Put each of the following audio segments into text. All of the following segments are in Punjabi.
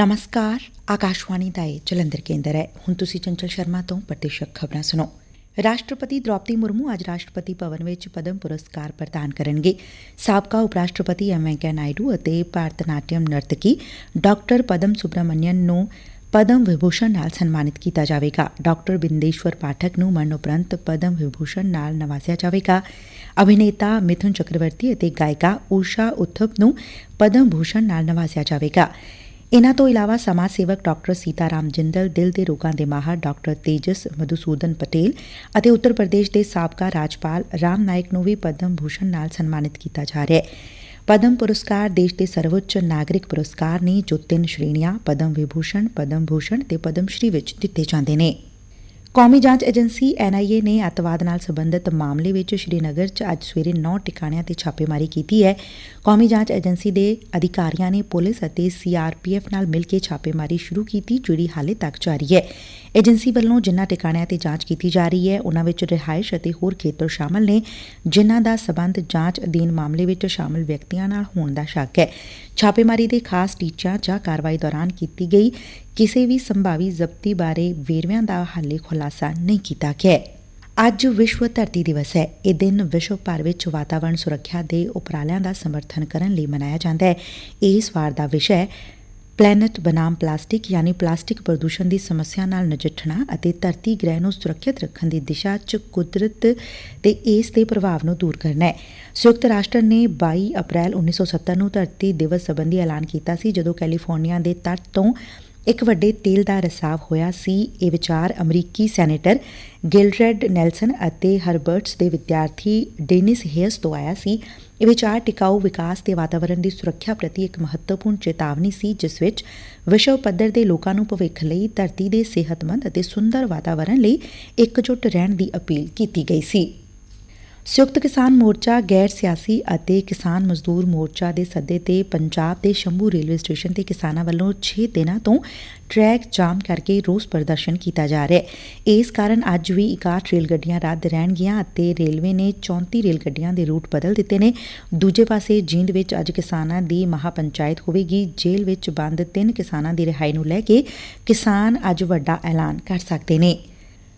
ਨਮਸਕਾਰ ਆਕਾਸ਼ਵਾਣੀ ਦਾ ਇਹ ਜਲੰਧਰ ਕੇਂਦਰ ਹੈ ਹੁਣ ਤੁਸੀਂ ਚੰਚਲ ਸ਼ਰਮਾ ਤੋਂ ਪ੍ਰਤੀਸ਼ਕ ਖਬਰਾਂ ਸੁਣੋ ਰਾਸ਼ਟਰਪਤੀ ਦ੍ਰੌਪਦੀ ਮੁਰਮੂ ਅੱਜ ਰਾਸ਼ਟਰਪਤੀ ਭਵਨ ਵਿੱਚ ਪਦਮ ਪੁਰਸਕਾਰ ਪ੍ਰਦਾਨ ਕਰਨਗੇ ਸਾਬਕਾ ਉਪ ਰਾਸ਼ਟਰਪਤੀ ਐਮ ਵੈਂਕਈਆ ਨਾਇਡੂ ਅਤੇ ਭਾਰਤ ਨਾਟਿਅਮ ਨਰਤਕੀ ਡਾਕਟਰ ਪਦਮ ਸੁਬਰਾਮਨਿਅਨ ਨੂੰ ਪਦਮ ਵਿਭੂਸ਼ਣ ਨਾਲ ਸਨਮਾਨਿਤ ਕੀਤਾ ਜਾਵੇਗਾ ਡਾਕਟਰ ਬਿੰਦੇਸ਼ਵਰ ਪਾਠਕ ਨੂੰ ਮਰਨ ਉਪਰੰਤ ਪਦਮ ਵਿਭੂਸ਼ਣ ਨਾਲ ਨਵਾਜ਼ਿਆ ਜਾਵੇਗਾ ਅਭਿਨੇਤਾ ਮਿਥੁਨ ਚੱਕਰਵਰਤੀ ਅਤੇ ਗਾਇਕਾ ਊਸ਼ਾ ਉਥਪ ਨੂੰ ਪਦਮ ਭੂਸ਼ਣ ਨਾਲ ਨਵਾਜ਼ਿਆ ਜਾਵੇਗਾ ਇਨ੍ਹਾਂ ਤੋਂ ਇਲਾਵਾ ਸਮਾਜ ਸੇਵਕ ਡਾ ਸੀਤਾ ਰਾਮ ਜਿੰਦਲ, ਦਿਲ ਦੇ ਰੋਗਾਂ ਦੇ ਮਾਹਰ ਡਾ ਤੇਜਸ ਮਧੁਸੂਦਨ ਪਟੇਲ ਅਤੇ ਉੱਤਰ ਪ੍ਰਦੇਸ਼ ਦੇ ਸਾਬਕਾ ਰਾਜਪਾਲ ਰਾਮ ਨਾਇਕ ਨੂੰ ਵੀ ਪਦਮ ਭੂਸ਼ਣ ਨਾਲ ਸਨਮਾਨਿਤ ਕੀਤਾ ਜਾ ਰਿਹਾ ਹੈ। ਪਦਮ ਪੁਰਸਕਾਰ ਦੇਸ਼ ਦੇ ਸਰਵਉੱਚ ਨਾਗਰਿਕ ਪੁਰਸਕਾਰ ਨੇ ਜੋ ਤਿੰਨ ਸ਼੍ਰੇਣੀਆਂ, ਪਦਮ ਵਿਭੂਸ਼ਣ, ਪਦਮ ਭੂਸ਼ਣ ਤੇ ਪਦਮ ਸ਼੍ਰੀ ਵਿੱਚ ਦਿੱਤੇ ਜਾਂਦੇ ਨੇ। ਕੌਮੀ ਜਾਂਚ ਏਜੰਸੀ ਐਨਆਈਏ ਨੇ ਅੱਤਵਾਦ ਨਾਲ ਸਬੰਧਤ ਮਾਮਲੇ ਵਿੱਚ ਸ਼੍ਰੀਨਗਰ 'ਚ ਅੱਜ ਸਵੇਰੇ 9 ਟਿਕਾਣਿਆਂ ਤੇ ਛਾਪੇਮਾਰੀ ਕੀਤੀ ਹੈ। ਕੌਮੀ ਜਾਂਚ ਏਜੰਸੀ ਦੇ ਅਧਿਕਾਰੀਆਂ ਨੇ ਪੁਲਿਸ ਅਤੇ ਸੀਆਰਪੀਐਫ ਨਾਲ ਮਿਲ ਕੇ ਛਾਪੇਮਾਰੀ ਸ਼ੁਰੂ ਕੀਤੀ, ਜਿਹੜੀ ਹਾਲੇ ਤੱਕ ਜਾਰੀ ਹੈ। ਏਜੰਸੀ ਵੱਲੋਂ ਜਿਨ੍ਹਾਂ ਟਿਕਾਣਿਆਂ ਤੇ ਜਾਂਚ ਕੀਤੀ ਜਾ ਰਹੀ ਹੈ ਉਨ੍ਹਾਂ ਵਿੱਚ ਰਿਹਾਇਸ਼ ਅਤੇ ਹੋਰ ਖੇਤਰ ਸ਼ਾਮਲ ਨੇ, ਜਿਨ੍ਹਾਂ ਦਾ ਸਬੰਧ ਜਾਂਚ ਅਧੀਨ ਮਾਮਲੇ ਵਿੱਚ ਸ਼ਾਮਲ ਵਿਅਕਤੀਆਂ ਨਾਲ ਹੋਣ ਦਾ ਸ਼ੱਕ ਹੈ। ਛਾਪੇਮਾਰੀ ਦੇ ਖਾਸ ਟੀਚਿਆਂ ਜਾਂ ਕਾਰਵਾਈ ਦੌਰਾਨ ਕੀਤੀ ਗਈ ਕਿਸੇ ਵੀ ਸੰਭਾਵੀ ਜ਼ਬਤੀ ਬਾਰੇ ਵੇਰਵਿਆਂ ਦਾ ਹਾਲੇ ਖੁਲਾਸਾ ਨਹੀਂ ਕੀਤਾ ਗਿਆ। ਅੱਜ ਵਿਸ਼ਵ ਧਰਤੀ ਦਿਵਸ ਹੈ। ਇਹ ਦਿਨ ਵਿਸ਼ਵ ਭਰ ਵਿੱਚ ਵਾਤਾਵਰਣ ਸੁਰੱਖਿਆ ਦੇ ਉਪਰਾਲਿਆਂ ਦਾ ਸਮਰਥਨ ਕਰਨ ਲਈ ਮਨਾਇਆ ਜਾਂਦਾ ਹੈ। ਇਸ ਵਾਰ ਦਾ ਵਿਸ਼ਾ ਹੈ। ਪਲੈਨਟ ਬਨਾਮ ਪਲਾਸਟਿਕ ਯਾਨੀ ਪਲਾਸਟਿਕ ਪ੍ਰਦੂਸ਼ਣ ਦੀ ਸਮੱਸਿਆ ਨਾਲ ਨਜਿੱਠਣਾ ਅਤੇ ਧਰਤੀ ਗ੍ਰਹਿ ਨੂੰ ਸੁਰੱਖਿਅਤ ਰੱਖਣ ਦੀ ਦਿਸ਼ਾ 'ਚ ਕੁਦਰਤ ਤੇ ਇਸ ਦੇ ਪ੍ਰਭਾਵ ਨੂੰ ਦੂਰ ਕਰਨਾ ਹੈ। ਸੰਯੁਕਤ ਰਾਸ਼ਟਰ ਨੇ 22 ਅਪ੍ਰੈਲ 1970 ਨੂੰ ਧਰਤੀ ਦਿਵਸ ਸੰਬੰਧੀ ਐਲਾਨ ਕੀਤਾ ਸੀ, ਜਦੋਂ ਕੈਲੀਫੋਰਨੀਆ ਦੇ ਤੱਟ ਤੋਂ ਇੱਕ ਵੱਡੇ ਤੇਲ ਦਾ ਰਸਾਵ ਹੋਇਆ ਸੀ। ਇਹ ਵਿਚਾਰ ਅਮਰੀਕੀ ਸੈਨੇਟਰ ਗਿਲਰਡ ਨੈਲਸਨ ਅਤੇ ਹਰਬਰਟਸ ਦੇ ਵਿਦਿਆਰਥੀ ਡੇਨਿਸ ਹੇਅਸ ਤੋਂ ਆਇਆ ਸੀ। ਇਹ ਵਿਚਾਰ ਟਿਕਾਊ ਵਿਕਾਸ ਤੇ ਵਾਤਾਵਰਣ ਦੀ ਸੁਰੱਖਿਆ ਪ੍ਰਤੀ ਇੱਕ ਮਹੱਤਵਪੂਰਨ ਚੇਤਾਵਨੀ ਸੀ, ਜਿਸ ਵਿੱਚ ਵਿਸ਼ਵ ਪੱਧਰ ਦੇ ਲੋਕਾਂ ਨੂੰ ਭਵਿੱਖ ਲਈ ਧਰਤੀ ਦੇ ਸਿਹਤਮੰਦ ਅਤੇ ਸੁੰਦਰ ਵਾਤਾਵਰਣ ਲਈ ਇਕਜੁੱਟ ਰਹਿਣ ਦੀ ਅਪੀਲ ਕੀਤੀ ਗਈ ਸੀ। ਸੰਯੁਕਤ ਕਿਸਾਨ ਮੋਰਚਾ, ਗੈਰ ਸਿਆਸੀ ਅਤੇ ਕਿਸਾਨ ਮਜ਼ਦੂਰ ਮੋਰਚਾ ਦੇ ਸੱਦੇ ਤੇ ਪੰਜਾਬ ਦੇ ਸ਼ੰਭੂ ਰੇਲਵੇ ਸਟੇਸ਼ਨ ਤੇ ਕਿਸਾਨਾਂ ਵੱਲੋਂ 6 ਦਿਨਾਂ ਤੋਂ ਟਰੈਕ ਜਾਮ ਕਰਕੇ ਰੋਸ ਪ੍ਰਦਰਸ਼ਨ ਕੀਤਾ ਜਾ ਰਿਹਾ ਹੈ। ਇਸ ਕਾਰਨ ਅੱਜ ਵੀ 61 ਰੇਲ ਗੱਡੀਆਂ ਰੱਦ ਰਹਿਣਗੀਆਂ ਅਤੇ ਰੇਲਵੇ ਨੇ 34 ਰੇਲ ਗੱਡੀਆਂ ਦੇ ਰੂਟ ਬਦਲ ਦਿੱਤੇ ਨੇ। ਦੂਜੇ ਪਾਸੇ ਜੀਂਦ ਵਿੱਚ ਅੱਜ ਕਿਸਾਨਾਂ ਦੀ ਮਹਾ ਪੰਚਾਇਤ ਹੋਵੇਗੀ। ਜੇਲ੍ਹ ਵਿੱਚ ਬੰਦ ਤਿੰਨ ਕਿਸਾਨਾਂ ਦੀ ਰਿਹਾਈ ਨੂੰ ਲੈ ਕੇ ਕਿਸਾਨ ਅੱਜ ਵੱਡਾ ਐਲਾਨ ਕਰ ਸਕਦੇ ਨੇ।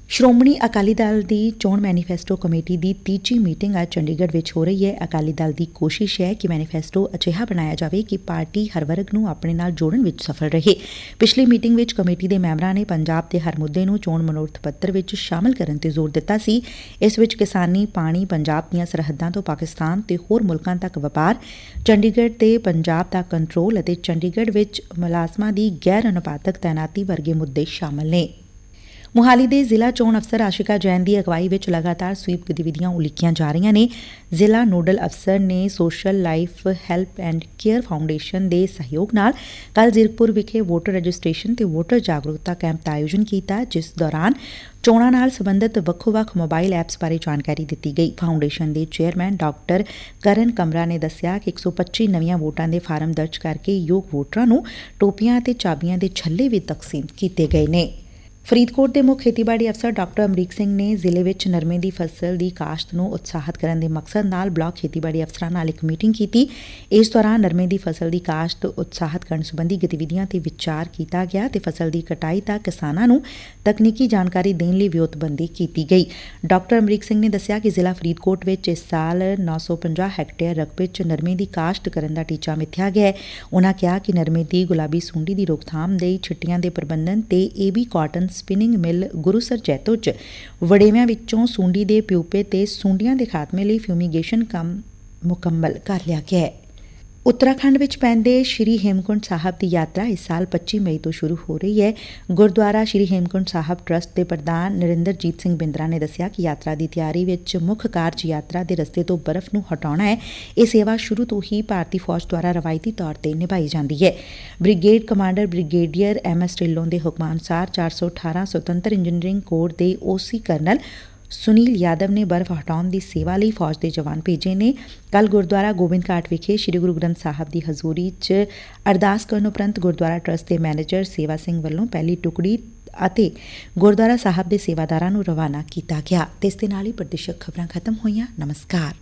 ਸ਼੍ਰੋਮਣੀ ਅਕਾਲੀ ਦਲ ਦੀ ਚੋਣ ਮੈਨੀਫੈਸਟੋ ਕਮੇਟੀ ਦੀ ਤੀਜੀ ਮੀਟਿੰਗ ਅੱਜ ਚੰਡੀਗੜ੍ਹ ਵਿੱਚ ਹੋ ਰਹੀ ਹੈ। ਅਕਾਲੀ ਦਲ ਦੀ ਕੋਸ਼ਿਸ਼ ਹੈ ਕਿ ਮੈਨੀਫੈਸਟੋ ਅਜਿਹਾ ਬਣਾਇਆ ਜਾਵੇ ਕਿ ਪਾਰਟੀ ਹਰ ਵਰਗ ਨੂੰ ਆਪਣੇ ਨਾਲ ਜੋੜਨ ਵਿੱਚ ਸਫਲ ਰਹੇ। ਪਿਛਲੀ ਮੀਟਿੰਗ ਵਿੱਚ ਕਮੇਟੀ ਦੇ ਮੈਂਬਰਾਂ ਨੇ ਪੰਜਾਬ ਦੇ ਹਰ ਮੁੱਦੇ ਨੂੰ ਚੋਣ ਮਨੋਰਥ ਪੱਤਰ ਵਿੱਚ ਸ਼ਾਮਲ ਕਰਨ ਤੇ ਜ਼ੋਰ ਦਿੱਤਾ ਸੀ। ਇਸ ਵਿੱਚ ਕਿਸਾਨੀ, ਪਾਣੀ, ਪੰਜਾਬ ਦੀਆਂ ਸਰਹੱਦਾਂ ਤੋਂ ਪਾਕਿਸਤਾਨ ਤੇ ਹੋਰ ਮੁਲਕਾਂ ਤੱਕ ਵਪਾਰ, ਚੰਡੀਗੜ੍ਹ ਤੇ ਪੰਜਾਬ ਦਾ ਕੰਟਰੋਲ ਅਤੇ ਚੰਡੀਗੜ੍ਹ ਵਿੱਚ ਮੁਲਾਜ਼ਮਾਂ ਦੀ ਗੈਰ ਅਨੁਪਾਤਕ ਤਾਇਨਾਤੀ ਵਰਗੇ ਮੁੱਦੇ ਸ਼ਾਮਲ ਨੇ। ਮੁਹਾਲੀ ਦੇ ਜ਼ਿਲ੍ਹਾ ਚੋਣ ਅਫਸਰ ਆਸ਼ਿਕਾ ਜੈਨ ਦੀ ਅਗਵਾਈ ਵਿੱਚ ਲਗਾਤਾਰ ਸਵੀਪ ਗਤੀਵਿਧੀਆਂ ਉਲੀਕੀਆਂ ਜਾ ਰਹੀਆਂ ਨੇ। ਜ਼ਿਲ੍ਹਾ ਨੋਡਲ ਅਫਸਰ ਨੇ social life help and care foundation ਦੇ ਸਹਿਯੋਗ ਨਾਲ ਕੱਲ ਜ਼ੀਰਕਪੁਰ ਵਿਖੇ ਵੋਟਰ ਰਜਿਸਟ੍ਰੇਸ਼ਨ ਤੇ ਵੋਟਰ ਜਾਗਰੂਕਤਾ ਕੈਂਪ ਦਾ ਆਯੋਜਨ ਕੀਤਾ, ਜਿਸ ਦੌਰਾਨ ਚੋਣਾਂ ਨਾਲ ਸੰਬੰਧਿਤ ਵੱਖੋ-ਵੱਖ ਮੋਬਾਈਲ ਐਪਸ ਬਾਰੇ ਜਾਣਕਾਰੀ ਦਿੱਤੀ ਗਈ। ਫਾਊਂਡੇਸ਼ਨ ਦੇ ਚੇਅਰਮੈਨ ਡਾਕਟਰ ਕਰਨ ਕਮਰਾ ਨੇ ਦੱਸਿਆ ਕਿ 125 ਨਵੀਆਂ ਵੋਟਾਂ ਦੇ ਫਾਰਮ ਦਰਜ ਕਰਕੇ ਯੋਗ ਵੋਟਰਾਂ ਨੂੰ ਟੋਪੀਆਂ ਅਤੇ ਚਾਬੀਆਂ ਦੇ ਛੱਲੇ ਵੀ ਤਕਸੀਮ ਕੀਤੇ ਗਏ ਨੇ। ਫਰੀਦਕੋਟ ਦੇ ਮੁੱਖ ਖੇਤੀਬਾੜੀ ਅਫਸਰ ਡਾਕਟਰ ਅਮਰੀਕ ਸਿੰਘ ਨੇ ਜ਼ਿਲ੍ਹੇ ਵਿੱਚ ਨਰਮੇ ਦੀ ਫਸਲ ਦੀ ਕਾਸ਼ਤ ਨੂੰ ਉਤਸ਼ਾਹਿਤ ਕਰਨ ਦੇ ਮਕਸਦ ਨਾਲ ਬਲਾਕ ਖੇਤੀਬਾੜੀ ਅਫਸਰਾਂ ਨਾਲ ਇੱਕ ਮੀਟਿੰਗ ਕੀਤੀ। ਇਸ ਦੌਰਾਨ ਨਰਮੇ ਦੀ ਫਸਲ ਦੀ ਕਾਸ਼ਤ ਉਤਸ਼ਾਹਿਤ ਕਰਨ ਸੰਬੰਧੀ ਗਤੀਵਿਧੀਆਂ ਤੇ ਵਿਚਾਰ ਕੀਤਾ ਗਿਆ ਤੇ ਫਸਲ ਦੀ ਕਟਾਈ ਤੱਕ ਕਿਸਾਨਾਂ ਨੂੰ ਤਕਨੀਕੀ ਜਾਣਕਾਰੀ ਦੇਣ ਲਈ ਵਿਉਤਬੰਦੀ ਕੀਤੀ ਗਈ। ਡਾਕਟਰ ਅਮਰੀਕ ਸਿੰਘ ਨੇ ਦੱਸਿਆ ਕਿ ਜ਼ਿਲ੍ਹਾ ਫਰੀਦਕੋਟ ਵਿੱਚ ਇਸ ਸਾਲ 950 ਹੈਕਟੇਅਰ ਰਕਬੇ 'ਚ ਨਰਮੇ ਦੀ ਕਾਸ਼ਤ ਕਰਨ ਦਾ ਟੀਚਾ ਮਿੱਥਿਆ ਗਿਆ ਹੈ। ਉਹਨਾਂ ਕਿਹਾ ਕਿ ਨਰਮੇ ਦੀ ਗੁਲਾਬੀ ਸੁੰਡੀ ਦੀ ਰੋਕਥਾਮ ਲਈ ਛਿੱਟੀਆਂ ਦੇ ਪ੍ਰਬੰਧਨ ਤੇ AB cotton spinning mill Gurusar Jaito ਚ। ਵੜੇਵਿਆਂ ਵਿੱਚੋਂ ਸੁੰਡੀ ਦੇ ਪਿਉਪੇ ਤੇ ਸੁੰਡੀਆਂ ਦੇ ਖਾਤਮੇ ਲਈ ਫਿਊਮੀਗੇਸ਼ਨ ਕੰਮ ਮੁਕੰਮਲ ਕਰ ਲਿਆ ਗਿਆ ਹੈ। ਉੱਤਰਾਖੰਡ ਵਿੱਚ ਪੈਂਦੇ ਸ਼੍ਰੀ ਹੇਮਕੁੰਟ ਸਾਹਿਬ ਦੀ ਯਾਤਰਾ ਇਸ ਸਾਲ 25 ਮਈ ਤੋਂ ਸ਼ੁਰੂ ਹੋ ਰਹੀ ਹੈ। ਗੁਰਦੁਆਰਾ ਸ਼੍ਰੀ ਹੇਮਕੁੰਟ ਸਾਹਿਬ ਟਰਸਟ ਦੇ ਪ੍ਰਧਾਨ ਨਰਿੰਦਰਜੀਤ ਸਿੰਘ ਬਿੰਦਰਾ ਨੇ ਦੱਸਿਆ ਕਿ ਯਾਤਰਾ ਦੀ ਤਿਆਰੀ ਵਿੱਚ ਮੁੱਖ ਕਾਰਜ ਯਾਤਰਾ ਦੇ ਰਸਤੇ ਤੋਂ ਬਰਫ਼ ਨੂੰ ਹਟਾਉਣਾ ਹੈ। ਇਹ ਸੇਵਾ ਸ਼ੁਰੂ ਤੋਂ ਹੀ ਭਾਰਤੀ ਫੌਜ ਦੁਆਰਾ ਰਵਾਇਤੀ ਤੌਰ ਤੇ ਨਿਭਾਈ ਜਾਂਦੀ ਹੈ। Brigade commander brigadier M S Dhillon ਦੇ ਹੁਕਮਾਂ ਅਨੁਸਾਰ 418 ਸੁਤੰਤਰ ਇੰਜੀਨੀਅਰਿੰਗ ਕੋਰ ਦੇ ਓਸੀ ਕਰਨਲ ਸੁਨੀਲ ਯਾਦਵ ਨੇ ਬਰਫ਼ ਹਟਾਉਣ ਦੀ ਸੇਵਾ ਲਈ ਫੌਜ ਦੇ ਜਵਾਨ ਭੇਜੇ ਨੇ। ਕੱਲ ਗੁਰਦੁਆਰਾ ਗੋਬਿੰਦ ਘਾਟ ਵਿਖੇ ਸ੍ਰੀ ਗੁਰੂ ਗ੍ਰੰਥ ਸਾਹਿਬ ਦੀ ਹਜ਼ੂਰੀ 'ਚ ਅਰਦਾਸ ਕਰਨ ਉਪਰੰਤ ਗੁਰਦੁਆਰਾ ਟਰਸਟ ਦੇ ਮੈਨੇਜਰ ਸੇਵਾ ਸਿੰਘ ਵੱਲੋਂ ਪਹਿਲੀ ਟੁਕੜੀ ਅਤੇ ਗੁਰਦੁਆਰਾ ਸਾਹਿਬ ਦੇ ਸੇਵਾਦਾਰਾਂ ਨੂੰ ਰਵਾਨਾ ਕੀਤਾ ਗਿਆ। ਤੇ ਇਸ ਦੇ ਨਾਲ ਹੀ ਪ੍ਰਦੇਸ਼ਕ ਖਬਰਾਂ ਖਤਮ ਹੋਈਆਂ। ਨਮਸਕਾਰ।